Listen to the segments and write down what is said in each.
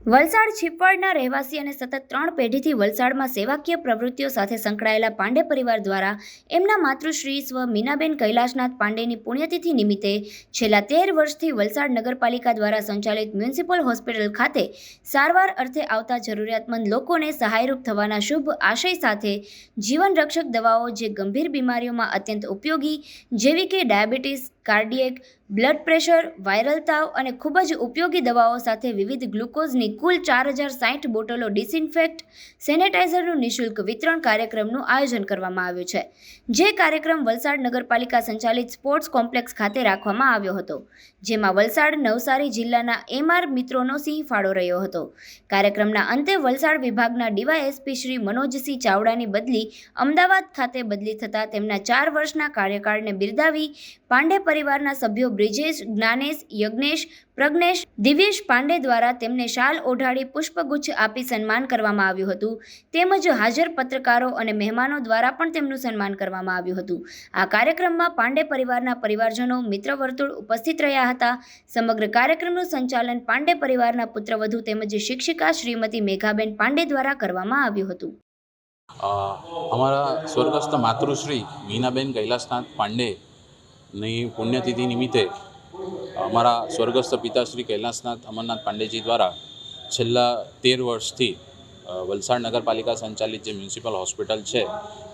વલસાડ છીપવાડના રહેવાસી અને સતત ત્રણ પેઢીથી વલસાડમાં સેવાકીય પ્રવૃત્તિઓ સાથે સંકળાયેલા પાંડે પરિવાર દ્વારા એમના માતૃશ્રી સ્વ મીનાબેન કૈલાશનાથ પાંડેની પુણ્યતિથિ નિમિત્તે છેલ્લા તેર વર્ષથી વલસાડ નગરપાલિકા દ્વારા સંચાલિત મ્યુનિસિપલ હોસ્પિટલ ખાતે સારવાર અર્થે આવતા જરૂરિયાતમંદ લોકોને સહાયરૂપ થવાના શુભ આશય સાથે જીવનરક્ષક દવાઓ જે ગંભીર બીમારીઓમાં અત્યંત ઉપયોગી, જેવી કે diabetes cardiac, blood pressure, viral તાવ અને ખૂબ જ ઉપયોગી દવાઓ સાથે વિવિધ ગ્લુકોઝની કુલ ચાર હજાર સાઠ બોટલો ડિસઇન્ફેક્ટ સેનેટાઇઝરનું નિઃશુલ્ક વિતરણ કાર્યક્રમનું આયોજન કરવામાં આવ્યું છે, જે કાર્યક્રમ વલસાડ નગરપાલિકા સંચાલિત સ્પોર્ટ્સ કોમ્પ્લેક્સ ખાતે રાખવામાં આવ્યો હતો, જેમાં વલસાડ, નવસારી જિલ્લાના એમઆર મિત્રોનો સિંહ ફાળો રહ્યો હતો. કાર્યક્રમના અંતે વલસાડ વિભાગના ડીવાયએસપી શ્રી મનોજસિંહ ચાવડાની બદલી અમદાવાદ ખાતે બદલી થતાં તેમના ચાર વર્ષના કાર્યકાળને બિરદાવી પાંડે પરિવારના સભ્યો બ્રિજેશ, જ્ઞાનેશ, યજ્ઞેશ, પ્રજ્ઞેશ દિવ્યેશ પાંડે દ્વારા તેમને શાલ ઓઢાડી પુષ્પગુચ્છ આપી સન્માન કરવામાં આવ્યું હતું. તેમજ હાજર પત્રકારો અને મહેમાનો દ્વારા પણ તેમનું સન્માન કરવામાં આવ્યું હતું. આ કાર્યક્રમમાં પાંડે પરિવારના પરિવારજનો મિત્ર વર્તુળ ઉપસ્થિત રહ્યા હતા. સમગ્ર કાર્યક્રમનું સંચાલન પાંડે પરિવારના પુત્રવધુ તેમજ શિક્ષિકા શ્રીમતી મેઘાબેન પાંડે દ્વારા કરવામાં આવ્યું હતું. અમારા સ્વર્ગસ્થ માતૃશ્રી મીનાબેન કૈલાસનાથ પાંડેની પુણ્યતિથિ નિમિત્તે અમારા સ્વર્ગસ્થ પિતાશ્રી કૈલાસનાથ અમરનાથ પાંડેજી દ્વારા છેલ્લા તેર વર્ષથી વલસાડ નગરપાલિકા સંચાલિત જે મ્યુનિસિપલ હોસ્પિટલ છે,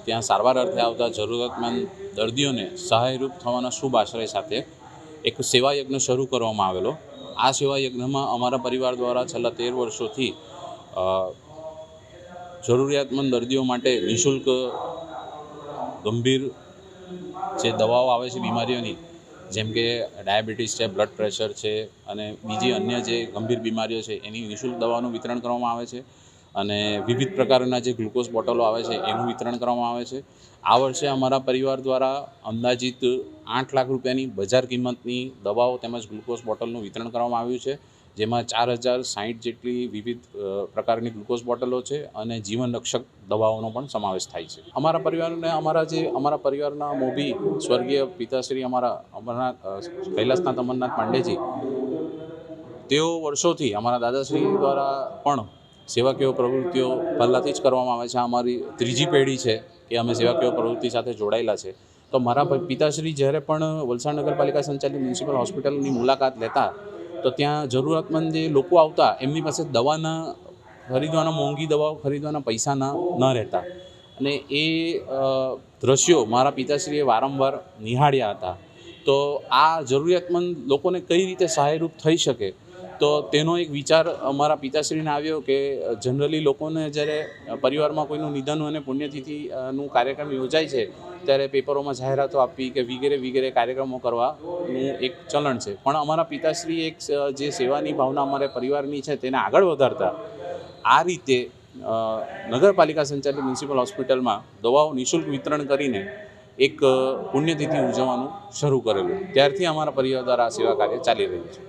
ત્યાં સારવાર અર્થે આવતા જરૂરતમંદ દર્દીઓને સહાયરૂપ થવાના શુભ આશ્રય સાથે એક સેવા યજ્ઞ શરૂ કરવામાં આવેલો. આ સેવા યજ્ઞમાં અમારા પરિવાર દ્વારા છેલ્લા તેર વર્ષોથી જરૂરિયાતમંદ દર્દીઓ માટે નિઃશુલ્ક ગંભીર જે દવાઓ આવે છે બીમારીઓની, જેમ કે ડાયાબિટીસ છે, બ્લડ પ્રેશર છે અને બીજી અન્ય જે ગંભીર બીમારીઓ છે, એની નિઃશુલ્ક દવાનું વિતરણ કરવામાં આવે છે અને વિવિધ પ્રકારના જે ગ્લુકોઝ બોટલો આવે છે, એનું વિતરણ કરવામાં આવે છે. આ વર્ષે અમારા પરિવાર દ્વારા અંદાજિત આઠ લાખ રૂપિયાની બજાર કિંમતની દવાઓ તેમજ ગ્લુકોઝ બોટલનું વિતરણ કરવામાં આવ્યું છે. જેમાં ચાર હજાર સાહીઠ જેટલી વિવિધ પ્રકારની ગ્લુકોઝ બોટલો છે અને જીવનરક્ષક દવાઓનો પણ સમાવેશ થાય છે. અમારા પરિવારને અમારા જે, અમારા પરિવારના મોભી સ્વર્ગીય પિતાશ્રી અમારા અમરનાથ કૈલાસનાથ અમરનાથ પાંડેજી, તેઓ વર્ષોથી અમારા દાદાશ્રી દ્વારા પણ સેવાકીય પ્રવૃત્તિઓ પહેલાંથી જ કરવામાં આવે છે. અમારી ત્રીજી પેઢી છે કે અમે સેવાકીય પ્રવૃત્તિ સાથે જોડાયેલા છે. તો મારા પિતાશ્રી જ્યારે પણ વલસાડ નગરપાલિકા સંચાલિત મ્યુનિસિપલ હોસ્પિટલની મુલાકાત લેતા તો ત્યાં જરૂરતમંદ જે લોકો આવતા, એમની પાસે દવાના ખરીદવાના, મોંઘી દવાઓ ખરીદવાના પૈસાના ન રહેતા. અને એ દ્રશ્યો મારા પિતાશ્રીએ વારંવાર નિહાળ્યા હતા. તો આ જરૂરિયાતમંદ લોકોને કઈ રીતે સહાયરૂપ થઈ શકે? તો તેનો એક વિચાર અમારા પિતાશ્રીને આવ્યો કે જનરલી લોકોને જ્યારે પરિવારમાં કોઈનું નિધન અને પુણ્યતિથિનું કાર્યક્રમ યોજાય છે, ત્યારે પેપરોમાં જાહેરાતો આપવી કે વગેરે વગેરે કાર્યક્રમો કરવાનું એક ચલણ છે. પણ અમારા પિતાશ્રી એક જે સેવાની ભાવના અમારા પરિવારની છે તેને આગળ વધારતા, આ રીતે નગરપાલિકા સંચાલિત મ્યુનિસિપલ હોસ્પિટલમાં દવાઓ નિઃશુલ્ક વિતરણ કરીને એક પુણ્યતિથિ ઉજવવાનું શરૂ કરેલું. ત્યારથી અમારા પરિવાર દ્વારા આ સેવા કાર્ય ચાલી રહ્યું છે.